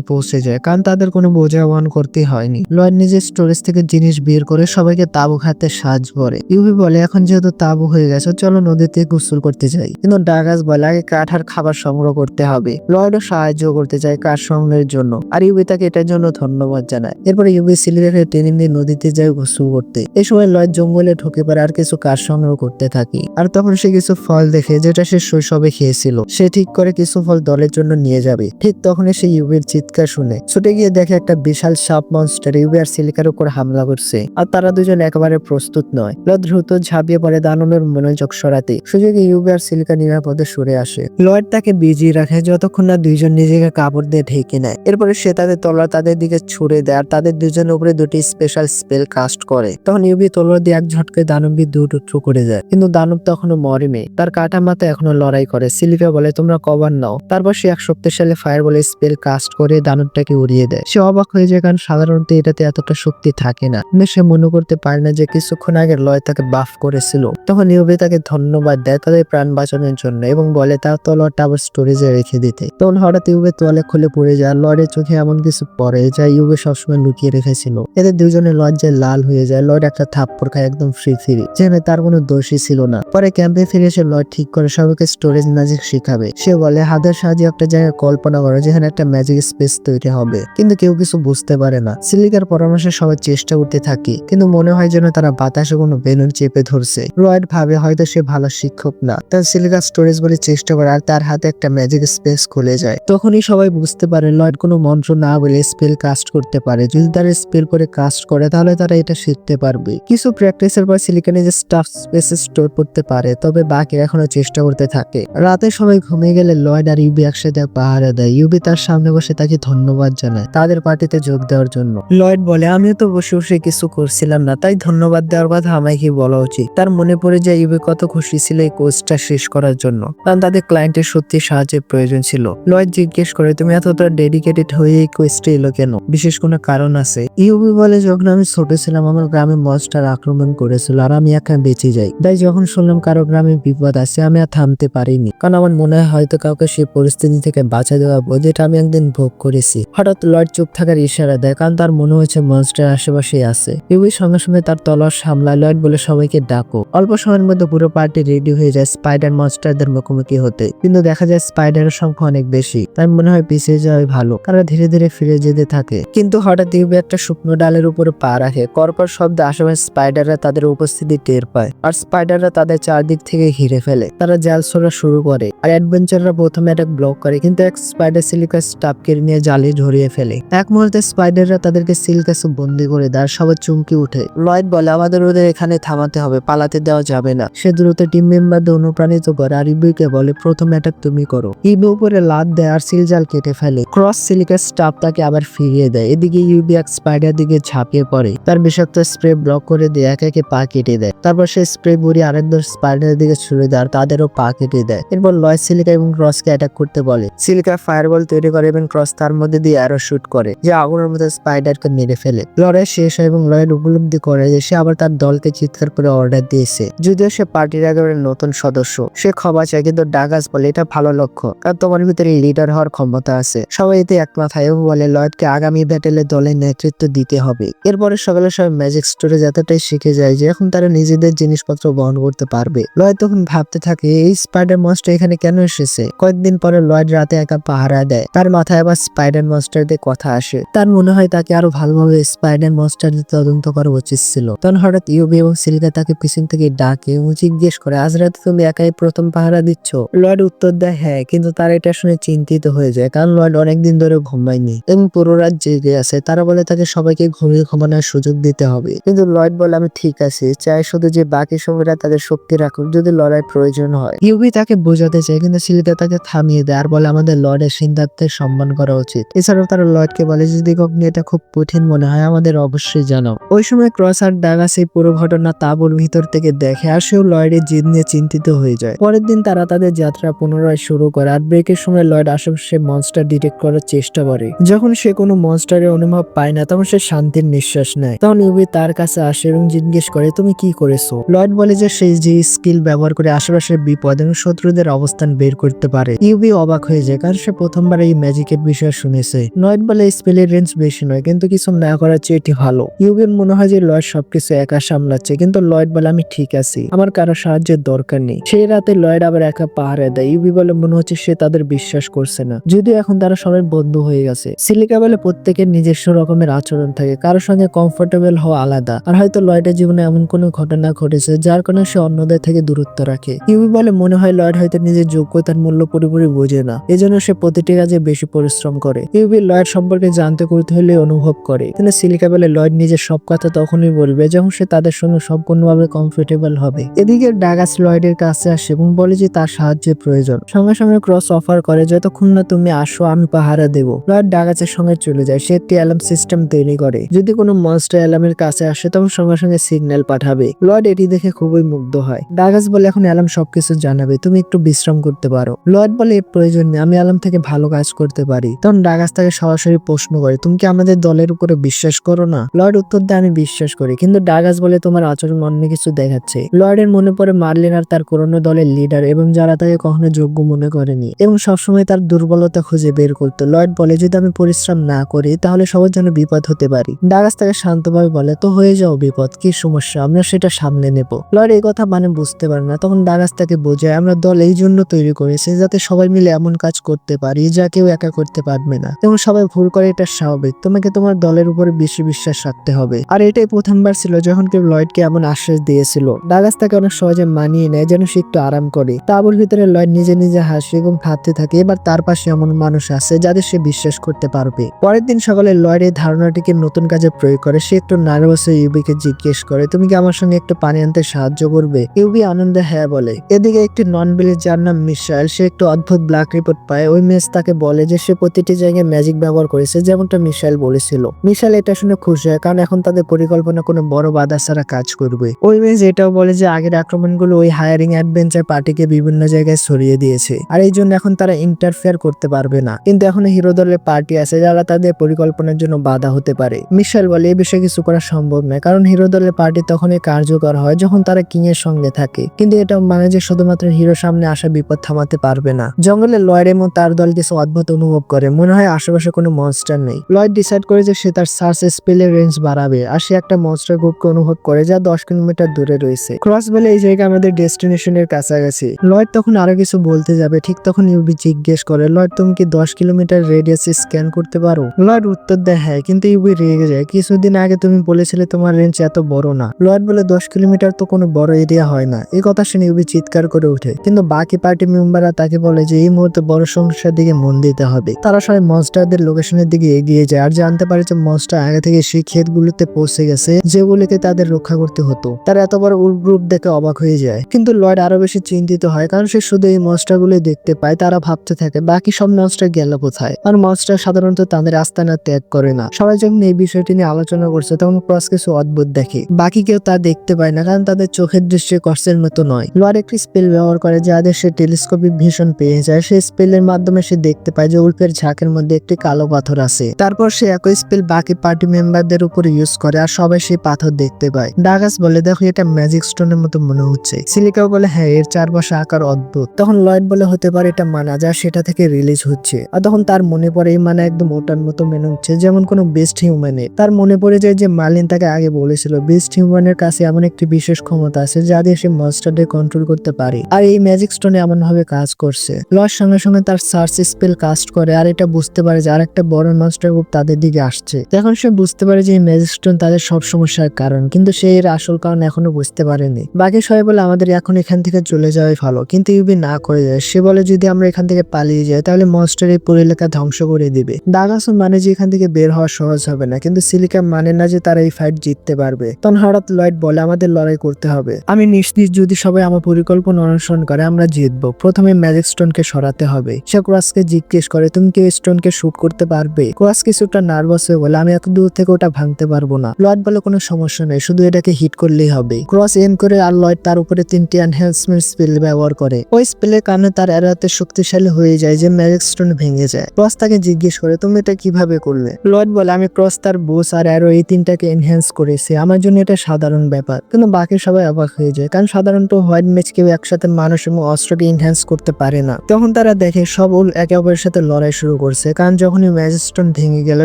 পৌঁছে যায়, কারণ তাদের কোনো বোঝা বহন করতে হয়নি। লয়েড নিজের স্টোরেজ থেকে জিনিস বের করে সবাইকে তাবু খাতে সাহায্য করে। ইউবি বলে, এখন যেহেতু তাবু হয়ে গেছে, চলো নদীতে গোসল করতে যাই। কিন্তু ডাগাস বলে, আগে কাঠ আর খাবার সংগ্রহ করতে হবে। লয়েডও সাহায্য করতে চায় কাঠ সংগ্রহের জন্য। আর ইউবি তাকে এটার জন্য ধন্যবাদ জানায়। এরপরে ইউবি সিলিটাকে টেনে নিয়ে নদীতে যায় গোসল করতে। এই সময় লয়েড জঙ্গলে ঢুকে পড়ে আর কিছু কাঠ সংগ্রহ করতে থাকে। আর তখন সে কিছু ফল দেখে, যেটা সে শৈশবে খেয়েছিল, সে ঠিক করে কিছু ফল দলের নিয়ে যাবে। ঠিক তখনই সে ইউবির চিৎকার শুনে ছুটে গিয়ে দেখে একটা বিশাল সাপ মনস্টার ইউবি আর সিলিকার উপর হামলা করছে। আর তারা দুজন একেবারে প্রস্তুত নয়। লয়েড দ্রুত ঝাঁপিয়ে পড়ে দানবের মনোযোগ সরাতে সুযোগে ইউবি আর সিলিকা নিরাপদে সরে আসে। লয়েড তাকে বিজি রাখে যতক্ষণ না দুইজন নিজেকে কাপড় দিয়ে ঢেকে নেয়। এরপরে সে তাদের তলোয়ার তাদের দিকে ছুড়ে দেয় আর তাদের দুজনের উপরে দুটি স্পেশাল স্পেল কাস্ট করে। তখন ইউবি তলোয়ার দিয়ে এক ঝটকে দানবী দু টুকরো করে যায় কিন্তু দানব তখনও মরেনি। তার কাটা মাথা এখনও লড়াই করে। সিলিকা বলে, তোমরা কভার নাও। তারপর সে এক শক্তিশালী ফায়ার বলে স্পেল কাস্ট করে দানবটাকে উড়িয়ে দেয়। সে অবাক হয়ে যায় কারণ সাধারণত এটাতে এতটা শক্তি থাকে না। সে মনে করতে পারে না যে কিছুক্ষণ আগে লয় তাকে বাফ করেছিল। তখন ইউবি তাকে ধন্যবাদ দেয় তাদের প্রাণ বাঁচানোর জন্য এবং বলে তার তলোয়ারটা আবার স্টোরেজে রেখে দিতে। তখন হঠাৎ ইউবে তোয়ালে খুলে পড়ে যায়। লর্ডের চোখে এমন কিছু পড়ে যা ইউবে সবসময় লুকিয়ে রেখেছিল। এদের দুজনের লজ্জায় লাল হয়ে যায়। লর্ড একটা থাপ্পড় খায় একদম ফ্রি ফ্রি যেখানে তার কোনো দোষী ছিল না। পরে ক্যাম্পে ফিরে এসে লর্ড ঠিক করে সবাইকে স্টোরেজ ম্যাজিক শিখাবে। সে বলে হাতের সাহায্যে একটা জায়গায় কল্পনা করো যেখানে একটা ম্যাজিক স্পেস তৈরি হবে। কিন্তু কেউ কিছু বুঝতে পারে না। সিলিকার পরামর্শে সবাই চেষ্টা করতে থাকে। কিন্তু মনে হয় যেন তারা বাতাসে কোনো বেলুন চেপে ধরছে। রয়েড ভাবে হয়তো সে ভালো শিক্ষক না। তার সিলিকার স্টোরেজ বলে চেষ্টা করে আর তার হাতে একটা ম্যাজিক স্পেস খুলে যায়। তখনই সবাই বুঝতে পারে লয়েড কোনো মন্ত্র না বলে স্পেল কাস্ট করতে পারে। যদি তারা স্পেল করে কাস্ট করে, তাহলে তারা এটা শিখতে পারবে। কিছু প্র্যাকটিসের পর সিলিকা নিজের স্টাফ স্পেসে স্টোর করতে পারে। তবে বাকি এখনও চেষ্টা করতে থাকে। রাতে সবাই ঘুমিয়ে গেলে লয়েড আর ইউবি একসাথে পাহারা দেয়। ইউবি তার সামনে বসে তাকে ধন্যবাদ জানায়, তাদের পার্টিতে যোগ দেওয়ার জন্য। লয়েড বলে, আমিও তো বসে বসে কিছু করছিলাম না, তাই ধন্যবাদ দেওয়ার কথা আমায় কি বলা উচিত। তার মনে পড়ে যায়, ইউবি কত খুশি ছিল এই কোর্সটা শেষ করার জন্য। কারণ তাদের ক্লায়েন্টের সত্যি সাহায্যের প্রয়োজন ছিল। লয়েড জিজ্ঞেস করে, তুমি এতটা ডেডিকেটেড হয়ে এই কোয়েস্টে এলো কেন? বিশেষ কোনো কারণ আছে? ইউবি বলে, যখন আমি ছোট ছিলাম, আমার গ্রামে মনস্টার আক্রমণ করেছিল আর আমি একা বেঁচে যাই। তাই যখন শুনলাম কারও গ্রামে বিপদ আছে, আমি আর থামতে পারিনি। কারণ আমার মনে হয় হয়তো কাউকে সেই পরিস্থিতি থেকে বাঁচা দেওয়া যেটা আমি একদিন ভোগ করেছি। হঠাৎ লর্ড চুপ থাকার ইশারা দেয়, কারণ তার মনে হয়েছে মনস্টার আশেপাশে আছে। ইউবি সঙ্গে সঙ্গে তার তলোয়ার সামলায়, লর্ড বলে, সবাইকে ডাকো। অল্প সময়ের মধ্যে পুরো পার্টি রেডি হয়ে যায় স্পাইডার মনস্টারদের মুখোমুখি হতে। কিন্তু দেখা যায় স্পাইডারের সংখ্যা অনেক বেশি, তাই মনে হয় পিছিয়ে যাওয়াই ভালো। তারা ধীরে ধীরে ফিরে যেতে থাকে। কিন্তু হঠাৎ ইউবি একটা শুকনো ডালের উপরে পা রাখে। করপর শব্দে আশেপাশে স্পাইডাররা তাদের উপস্থিতি টের পায়, আর স্পাইডাররা তাদের চারদিক থেকে ঘিরে ফেলে। তারা জাল ছোড়া শুরু করে, আর অ্যাডভেঞ্চাররা প্রথমে একটা ব্লক করে, কিন্তু এক স্পাইডার সিলিকাস স্টাফকে নিয়ে জালে ঝরিয়ে ফেলে। এক মুহূর্তে স্পাইডাররা তাদেরকে সিলকাসে বন্দি করে দেয় সবাই চুমকি উঠে লয়েড বলে, আমাদের ওদের এখানে থামাতে হবে, পালাতে দেওয়া যাবে না। সে দ্রুত টিম মেম্বারদের অনুপ্রাণিত করে আর ইবিকে বলে, প্রথম অ্যাটাক তুমি করো। ইবি উপরে লাদ দেয় আর সিল জাল কেটে ফেলে। ক্রস সিলিকাস স্টাফ তাকে আবার ফিরিয়ে দেয়। এদিকে ইউবি এক স্পাইডার দিকে ঝাঁপিয়ে পড়ে। তার বিষাক্ত স্প্রে ব্লক করে দিয়ে এক একে পা কেটে দেয়। তারপর সে স্প্রে বুড়ি আরেকজন স্পাইডারের দিকে ছুড়ে দেয় আর তাদেরও পা কেটে দেয়। এরপর লয় সিলিকা এবং ক্রসকে অ্যাটাক করতে বলে। সিলিকা ফায়ারবল তৈরি করে এবং ক্রস তার মধ্যে দিয়ে আরও শুট করে, যে আগুনের মধ্যে স্পাইডারকে মেরে ফেলে। লড়াই শেষ হয় এবং লয়েড উপলব্ধি করে যে সে আবার তার দলকে চিৎকার করে অর্ডার দিয়েছে। যদিও সে পার্টির একেবারে নতুন সদস্য, সে ক্ষমা চায় কিন্তু ডাগাস বলে এটা ভালো লক্ষ্য, কারণ তোমার ভিতরে লিডার হওয়ার ক্ষমতা আছে। সবাই এতে একমত হয় এবং বলে, লয়েডকে আগামী ব্যাটেলে দলের নেতৃত্ব দিতে হবে। এরপরে সকালে সবাই ম্যাজিক স্টোরে যাত্রাটাই শিখে যায় যে এখন তারা নিজেদের জিনিসপত্র বহন করতে পারবে। লয়েড তখন ভাবতে থাকে, এই স্পাইডার মনস্টার এখানে কেন এসেছে? কয়েকদিন পরে লয়েড রাতে একা পাহারা দেয়। তার মাথায় আবার স্পাইডার মনস্টারদের কথা আসে। তার মনে হয় তাকে আরও ভালোভাবে স্পাইডার মনস্টারদের তদন্ত করা উচিত ছিল। তখন হঠাৎ ইউবি এবং সিলিকা তাকে পিছন থেকে ডাকে এবং জিজ্ঞেস করে, আজ রাতে তুমি একাই প্রথম পাহারা দিচ্ছ? লয়েড উত্তর দেয় হ্যাঁ কিন্তু তার এটা শুনে চিন্তিত হয়ে যায়, কারণ লয়েড অনেকদিন ধরে ঘুমায়নি এবং পুরো রাত জেগে আছে। তারা বলে তাকে সবাইকে ঘুমিয়ে ঘুমানোর সুযোগ দিতে হবে। কিন্তু লয়েড বলে, আমি ঠিক আছি, চাই শুধু যে বাকি সময়টা তাদের শক্তি রাখুক, যদি লড়াই প্রয়োজন হয়। ইউবি তাকে বোঝাতে চায়, কিন্তু সিলিকা তাকে থামিয়ে দেয়। আর বলে আমাদের লর্ডের সিদ্ধান্তের সম্মান করা উচিত। এছাড়াও তারা লর্ডকে বলে যদি কখনো এটা খুব কঠিন মনে হয়, আমাদের অবশ্যই জানাও ওই সময় ক্রস আর ডাগাস এই পুরো ঘটনা তাবুর ভিতর থেকে দেখে আর সেও লয়েডের জিদ নিয়ে চিন্তিত হয়ে যায়। পরের দিন তারা তাদের যাত্রা পুনরায় শুরু করে। আর ব্রেকের সময় লয়েড আশেপাশে মনস্টার ডিটেক্ট করার চেষ্টা করে। যখন সে কোনো মনস্টারের অনুভব পায় না, তখন সে শান্তির নিঃশ্বাস নেয়। তখন ইউবি তার কাছে আসে এবং জিজ্ঞেস করে, তুমি কি করেছ? লয়েড বলে যে, সে যে স্কিল ব্যবহার করে আশেপাশের বিপদ এবং শত্রুদের অবস্থান বের করতে পারে। ইউবি অবাক হয়ে যায়। কারণ সে প্রথমবার এই ম্যাজিকের বিষয়ে শুনেছে। লয়েড বলে স্পেলের রেঞ্জ বেশি নয়, কিন্তু কিছু না করার চেয়ে এটি ভালো। ইউবির মনে হয় যে লয়েড সবকিছু একা সামলাচ্ছে, কিন্তু লয়েড বলে আমি ঠিক আছি। আমার কারও সাহায্যের দরকার নেই। সেই রাতে লয়েড আবার একা পাহাড়ে দেয়। ইউবি বলে মনে হচ্ছে সে তাদের বিশ্বাস করছে না। যদিও এখন তারা সবাই বন্ধু হয়ে গেছে। সিলিকা বলে প্রত্যেকের নিজস্ব রকমের আচরণ থাকে। কারোর সঙ্গে কমফোর্টেবল হওয়া আলাদা। আর হয়তো লয়েডের জীবনে এমন কোনো ঘটনা ঘটেছে, যার কারণে সে অন্যদের থেকে দূরত্ব রাখে। ইউবি বলে মনে হয় লয়েড হয়তো নিজের যোগ্যতার মূল্য পুরোপুরি বোঝে না। এজন্য সে প্রতিটি কাজে বেশি পরিশ্রম করে। ইউবি লয়েড সম্পর্কে জানতে করতে হলে অনুভব করে। কিন্তু সিলিকা বলে লয়েড নিজের সব কথা তখনই বলবে যখন সে তাদের সঙ্গে সম্পূর্ণভাবে কমফোর্টেবল হবে। এদিকে ডাগাস লয়েডের কাছে আসে এবং বলে যে তার সাহায্যের প্রয়োজন। সঙ্গে সঙ্গে ক্রস অফার করে, যতক্ষণ না তুমি আসো, আমি পাহারা দেব। লয়েড ডাগাসের সঙ্গে চলে যায়। সে একটি অ্যালার্ম সিস্টেম তৈরি করে। যদি কোনো মনস্টার অ্যালার্মের কাছে আসে, তখন সঙ্গে সঙ্গে সিগন্যাল পাঠাবে। লয়েড এটি দেখে খুবই মুগ্ধ হয়। ডাগাস বলে, এখন অ্যালার্ম সবকিছু জানাবে। তুমি একটু বিশ্রাম করতে পারো। লয়েড বলে এর প্রয়োজন নেই আমি আলম থেকে ভালো কাজ করতে পারি। তখন ডাগাস তাকে সরাসরি প্রশ্ন করে, তুমি কি আমাদের দলের উপরে বিশ্বাস করো না? লয়েড উত্তর দেয়, আমি বিশ্বাস করি। কিন্তু ডাগাস বলে, তোমার আচরণ অন্য কিছু দেখাচ্ছে। লয়েডের মনে পড়ে, মার্লিন আর তার পুরনো দলের লিডার এবং যারা তাকে কখনো যোগ্য মনে করেনি এবং সবসময় তার দুর্বলতা খুঁজে বের করতো। লয়েড বলে, যদি আমি পরিশ্রম না করি, তাহলে সবার জন্য বিপদ হতে পারি। ডাগাস তাকে শান্তভাবে বলে, তো হয়ে যাও বিপদ, কি সমস্যা? আমরা সেটা সামনে নেব। লয়েড এই কথা মানে বুঝতে পারে না। তখন ডাগাস তাকে বোঝায়, আমরা দল এই জন্য তৈরি করেছি যাতে সবাই মিলে এমন কাজ করতে পারি যা কেউ একা করতে পারবে না। এবং সবাই ভুল করে এটা স্বাভাবিক। তোমাকে তোমার দলের উপরে বেশি বিশ্বাস রাখতে হবে। আর এটাই প্রথমবার ছিল যখন কেউ লয়েডকে এমন আশ্বাস দিয়েছিল। ডাগাস তাকে অনেক সহজে মানিয়ে নেয় যেন সে একটু আরাম করে। তাবুর ভিতরে লয়েড নিজে নিজে হাসে এবং ভাবতে থাকে, এবার তার পাশে এমন মানুষ আছে যাদের সে বিশ্বাস করতে পারবে। পরের দিন সকালে লয়েড এই ধারণাটিকে নতুন কাজে প্রয়োগ করে। সে একটু নার্ভাস হয়ে ইউবিকে জিজ্ঞেস করে, তুমি কি আমার সঙ্গে একটু পানি আনতে সাহায্য করবে? ইউবি আনন্দে হ্যাঁ বলে, এদিকে একটি নন বিলি যার নাম মিশাইল, সে একটু অদ্ভুত ব্ল্যাক রিপোর্ট পায়, ওই মেস তাকে বলে যে সে প্রতিটি জায়গায় ম্যাজিক ব্যবহার করেছে, যেমনটা মিশাইল বলেছিল। মিশাইল এটা শুনে খুশি হয়, কারণ এখন তাদের পরিকল্পনা কোনো বড় বাধা ছাড়া কাজ করবে। ওই মেস এটাও বলে যে আগের আক্রমণগুলো ওই হায়ারিং অ্যাডভেঞ্চার পার্টিকে বিভিন্ন জায়গায় ছড়িয়ে দিয়েছে। আর এই জন্য এখন তারা ইন্টারফেয়ার করতে পারবে না। কিন্তু এখন হিরো দলের পার্টি আছে, যারা তাদের পরিকল্পনার জন্য বাধা হতে পারে। মিশাইল বলে এই বিষয়ে কিছু করা সম্ভব নয়, কারণ হিরো দলের পার্টি তখনই কার্যকর হয় যখন তারা কিং এর সঙ্গে থাকে। কিন্তু এটা মানে যে শুধুমাত্র হিরো সামনে আসা বিপদ থামাতে পারবে না। জঙ্গলে লয়েড এবং তার দল কিছু অদ্ভুত অনুভব করে। মনে হয় আশেপাশে কোনো মনস্টার নেই। লয়েড ডিসাইড করে যে সে তার সার্চ স্পেলের রেঞ্জ বাড়াবে আর সে একটা মনস্টার গ্রুপকে অনুভব করে যা দশ কিলোমিটার দূরে রয়েছে। ক্রস বলে এই জায়গা আমাদের ডেস্টিনেশনের কাছাকাছি। লয়েড তখন আরও কিছু বলতে যাবে, ঠিক তখন ইউবি জিজ্ঞেস করে, লয়েড, তুমি কি দশ কিলোমিটার রেডিয়াসে স্ক্যান করতে পারো? লয়েড উত্তর দেয় হ্যাঁ কিন্তু ইউবি রেগে যায়। কিছুদিন আগে তুমি বলেছিলে তোমার রেঞ্জ এত বড় না। লয়েড বলে, দশ কিলোমিটার তো কোনো বড় এরিয়া হয় না। এই কথা শুনে ইউবি চিৎকার করে ওঠে। কিন্তু বাকি পার্টি মেম্বাররা তাকে বলে যে, এই পরবর্তী বড় সমস্যার দিকে মন দিতে হবে। তারা সবাই মনস্টারদের লোকেশনের দিকে এগিয়ে যায় আর জানতে পারে যে মনস্টার আগে থেকে সেই ক্ষেতগুলোতে পৌঁছে গেছে যেগুলিকে তাদের রক্ষা করতে হতো। তারা এত বড় উল্রূপ দেখে অবাক হয়ে যায়। কিন্তু লয়েড আরও বেশি চিন্তিত হয় কারণ সে শুধু এই মনস্টারগুলো দেখতে পায়, তারা ভাবতে থাকে বাকি সব মনস্টার গেল কোথায়? আর মনস্টার সাধারণত তাদের আস্তানা ত্যাগ করে না। সবাই যখন এই বিষয়টি নিয়ে আলোচনা করছে তখন ক্রস কিছু অদ্ভুত দেখে। বাকি কেউ তা দেখতে পায় না কারণ তাদের চোখের দৃষ্টি কষ্টের মতো নয়। লোয়ার একটি স্পেল ব্যবহার করে যাদের সে টেলিস্কোপিক ভিশন পেয়ে যায় সেই স্পেলের মাধ্যমে সে দেখতে পায় যে উল্পের ঝাঁকের মধ্যে একটি কালো পাথর আছে। তারপর সে একই স্পেল বাকি পার্টি মেম্বারদের উপর ইউজ করে আর সবাই সেই পাথর দেখতে পায়। ডাগাস বলে, দেখো, এটা ম্যাজিক স্টোনের মতো মনে হচ্ছে। সিলিকাও বলে হ্যাঁ এর চারপাশে আকার অদ্ভুত। তখন লয়েড বলে, হতে পারে এটা মানা, যা সেটা থেকে রিলিজ হচ্ছে। আর তখন তার মনে পড়ে, এই মানা একদম ওটার মতো মনে হচ্ছে, যেমন কোনো বেস্ট হিউম্যানের তার মনে পড়ে যায় যে মার্লিন তাকে আগে বলেছিল বেস্ট হিউম্যানের কাছে এমন একটি বিশেষ ক্ষমতা আছে, যা দিয়ে সে মনস্টারদের কন্ট্রোল করতে পারে। আর এই ম্যাজিক স্টোনে এমন ভাবে কাজ করছে। লয়েড সঙ্গে সঙ্গে তার সার্চ স্পেল কাস্ট করে আর এটা বুঝতে পারে যে আরেকটা বড় মাস্টার গ্রুপ তাদের দিকে আসছে। তখন সে বুঝতে পারে যে এই ম্যাজিক তাদের সব সমস্যার কারণ, কিন্তু সে এর আসল কারণ এখনও বুঝতে পারেনি। বাকি সবাই বলে, আমাদের এখন এখান থেকে চলে যাওয়াই ভালো। কিন্তু ইউবি না করে যায়। সে বলে, যদি আমরা এখান থেকে পালিয়ে যাই, তাহলে মনস্টার এই পুরো এলাকা ধ্বংস করে দিবে। ডাগাসন মানে যে এখান থেকে বের হওয়া সহজ হবে না, কিন্তু সিলিকা মানে না যে তারা এই ফাইট জিততে পারবে। তখন হঠাৎ লয়েড বলে, আমাদের লড়াই করতে হবে। আমি নিশ্চিত যদি সবাই আমার পরিকল্পনা অনুসরণ করে, আমরা জিতবো। প্রথমে ম্যাজিক স্টোনকে সরাতে হবে। সে ক্রাসকে জিজ্ঞেস করে, তুমি কি স্টোনকে শুট করতে পারবে? ক্রাস কিছুটা নার্ভাস হয়ে বলে, আমি এত দূর থেকে ওটা ভাঙতে পারব না। লয়েড বলে, কোনো সমস্যা নেই, শুধু এটাকে হিট করলেই হবে। ক্রস এম করে আর লয়েড তার উপরে তিনটি এনহ্যান্সমেন্ট স্পেল ব্যবহার করে। ওই স্পেলের কারণে তার এরাতে শক্তিশালী হয়ে যায় যে ম্যাজিক স্টোন ভেঙে যায়। ক্রস তাকে জিজ্ঞেস করে, তুমি এটা কীভাবে করলে? লয়েড বলে, আমি ক্রস তার বোস আর অ্যারো এই তিনটাকে এনহ্যান্স করেছি। আমার জন্য এটা সাধারণ ব্যাপার। কিন্তু বাকি সবাই অবাক হয়ে যায়, কারণ সাধারণত হোয়াইট ম্যাচ কেউ একসাথে মানুষ এবং অস্ত্রকে এনহ্যান্স করতে পারে না। তখন তারা দেখে সব উল একে অপরের সাথে লড়াই শুরু করছে, কারণ যখনই ম্যাজিস্টোন ভেঙে গেল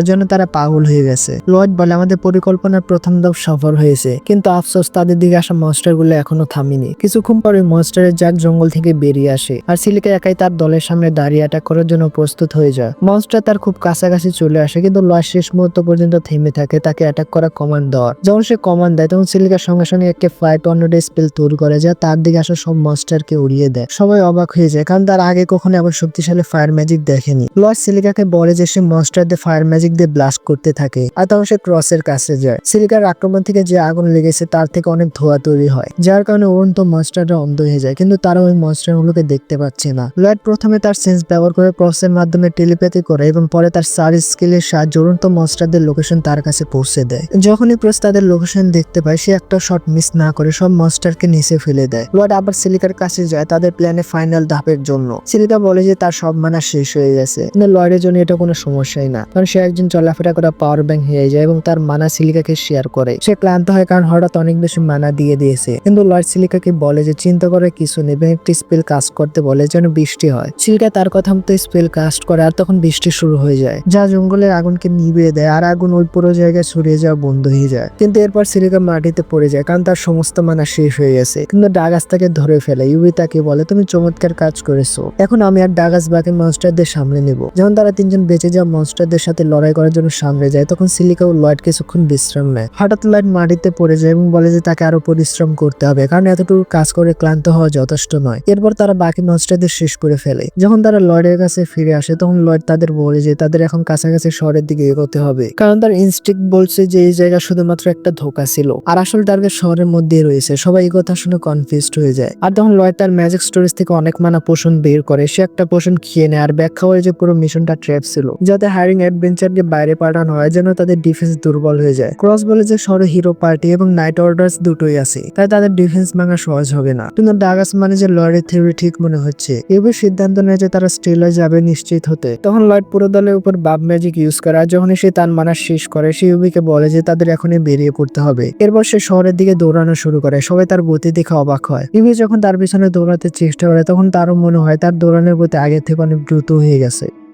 যেন তারা পাগল হয়ে গেছে। লয়েড বলে, আমাদের পরিকল্পনার প্রথম ধাপ সফল হয়েছে, কিন্তু আফসোস তাদের দিকে আসা মনস্টারগুলো এখনও থামিনি। কিছুক্ষণ পরে মনস্টারের জাক জঙ্গল থেকে বেরিয়ে আসে, আর সিলিকা একাই তার দলের সামনে দাঁড়িয়ে অ্যাটাক করার জন্য প্রস্তুত হয়ে যায়। মনস্টার তার খুব কাছাকাছি চলে আসে, কিন্তু লয় শেষ মুহূর্ত পর্যন্ত থেমে থাকে, তাকে অ্যাটাক করা কমান্ড দেওয়ার। যখন সে কমান্ড দেয়, তখন সিলিকার সঙ্গে সঙ্গে একটি ফাইট টর্নেডো স্পেল তৈরি করে, যা তার দিকে আসা সব মনস্টারকে উড়িয়ে দেয়। সবাই অবাক হয়ে যায়, কারণ তার আগে কখনো এমন শক্তিশালী ফায়ার ম্যাজিক দেখেনি। লয় সিলিকাকে বলে যে সে মনস্টার দিয়ে ফায়ার ম্যাজিক দিয়ে ব্লাস্ট করতে থাকে আর তখন সে ক্রসের কাছে যায়। সিলিকার আক্রমণ থেকে যে আগুন লেগেছে তার থেকে অনেক ধোয়া তৈরি হয়, যার কারণে উড়ন্ত মনস্টাররা অন্ধ হয়ে যায়, কিন্তু তারা ওই মনস্টারগুলোকে দেখতে পাচ্ছে না। লয়েড প্রথমে তার সেন্স ব্যবহার করে ক্রসের মাধ্যমে টেলিপ্যাথি করে এবং পরে তার সার স্কিলের সাহায্যে উড়ন্ত মনস্টারদের লোকেশন তার কাছে পৌঁছে দেয়। যখনই ক্রস তাদের লোকেশন দেখতে পায়, সে একটা শট মিস না করে সব মনস্টারকে নিচে ফেলে দেয়। লয়েড আবার সিলিকার কাছে যায় তাদের প্ল্যানে ফাইনাল ধাপের জন্য। সিলিকা বলে যে তার সব মানা শেষ হয়ে গেছে। কিন্তু লয়েডের জন্য এটা কোনো সমস্যাই না। কারণ সে একজন চলাফেরা করা পাওয়ার ব্যাংক হয়ে যায় এবং তার মানা সিলিকাকে শেয়ার করে। সে ক্লান্ত হয় কারণ হঠাৎ অনেক বেশি মানা দিয়ে দিয়েছে। কিন্তু লর্ড সিলিকাকে বলে যে, চিন্তা করে কিছু নেই এবং একটি স্পেল কাস্ট করতে বলে যেন বৃষ্টি হয়। সিলিকা তার কথা মতো স্পেল কাস্ট করে আর তখন বৃষ্টি শুরু হয়ে যায়। যা জঙ্গলের আগুনকে নিভিয়ে দেয় আর আগুন ওই পুরো জায়গায় ছড়িয়ে যাওয়া বন্ধ হয়ে যায়। কিন্তু এরপর সিলিকা মাটিতে পড়ে যায় কারণ তার সমস্ত মানা শেষ হয়ে গেছে। কিন্তু ডাগাস তাকে ধরে ফেলে। ইউবি তাকে বলে, তুমি চমৎকার কাজ করেছ। এখন আমি আর ডাগাস বাকি মনস্টারদের সামনে নেব। যখন তারা তিনজন বেঁচে যাওয়া মনস্টারদের সাথে লড়াই করার জন্য সামনে যায়, তখন সিলিকা ও লয়েড কিছুক্ষণ বিশ্রাম নেয়। হঠাৎ লয়েড মাটিতে পড়ে যায় এবং বলে যে তাকে আরও পরিশ্রম করতে হবে, কারণ এতটুকু কাজ করে ক্লান্ত হওয়া যথেষ্ট নয়। এরপর তারা বাকি মনস্টারদের শেষ করে ফেলে। যখন তারা লয়েডের কাছে ফিরে আসে, তখন লয়েড তাদের বলে যে তাদের এখন কাছাকাছি শহরের দিকে এগোতে হবে, কারণ তার ইনস্টিক বলছে যে এই জায়গা শুধুমাত্র একটা ধোকা ছিল। আর আসল টার্গেট শহরের মধ্যেই রয়েছে। সবাই এই কথা শুনে কনফিউজড হয়ে যায়। আর তখন লয়েড তার ম্যাজিক স্টোরেজ থেকে অনেক মানা পোষণ বের করে সে একটা পোষণ খেয়ে নেয়। আর ব্যাখ্যা করে যে পুরো মিশনটা ট্র্যাপ ছিল, যাতে হায়ারিং অ্যাডভেঞ্চারকে বাইরে পাঠানো হয়, যেন তাদের ডিফেন্স দুর্বল হয়ে যায়। ক্রস বলে যে শহরে হিরো পার্টি এবং নাইট অর্ডার্স দুটোই আছে, তাই তাদের ডিফেন্স ভাঙা সহজ হবে না। কিন্তু ডাগাস মানে যে লয়েডের থিওরি ঠিক মনে হচ্ছে এবার সিদ্ধান্ত নেয় যে তারা স্টেলে যাবে নিশ্চিত হতে। তখন লয়েড পুরো দলের উপর বাব ম্যাজিক ইউজ করে, আর যখন সে তার মানা শেষ করে, সে ইউবিকে বলে যে তাদের এখনই বেরিয়ে পড়তে হবে। এরপর সে শহরের দিকে দৌড়ানো শুরু করে, সবাই তার গতি দেখে অবাক হয়। ইউবি যখন তার পিছনে দৌড়াতে চেষ্টা করে, তখন তারও মনে হয় তার দৌড়ানোর গতি আগের থেকে অনেক দ্রুত হয়ে গেছে।